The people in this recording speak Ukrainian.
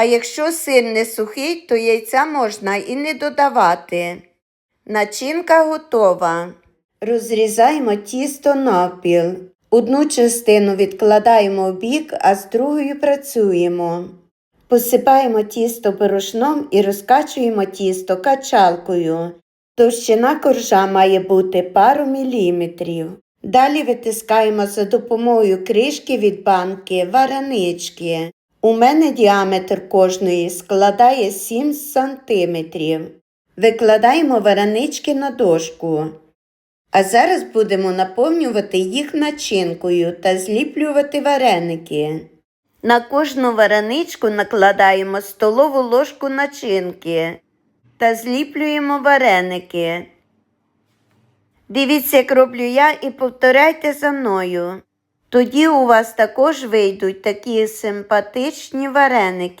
А якщо сир не сухий, то яйця можна і не додавати. Начинка готова. Розрізаємо тісто навпіл. Одну частину відкладаємо в бік, а з другою працюємо. Посипаємо тісто порошном і розкачуємо тісто качалкою. Товщина коржа має бути пару міліметрів. Далі витискаємо за допомогою кришки від банки варенички. У мене діаметр кожної складає 7 сантиметрів. Викладаємо варенички на дошку. А зараз будемо наповнювати їх начинкою та зліплювати вареники. На кожну вареничку накладаємо столову ложку начинки та зліплюємо вареники. Дивіться, як роблю я, і повторяйте за мною. Тоді у вас також вийдуть такі симпатичні вареники.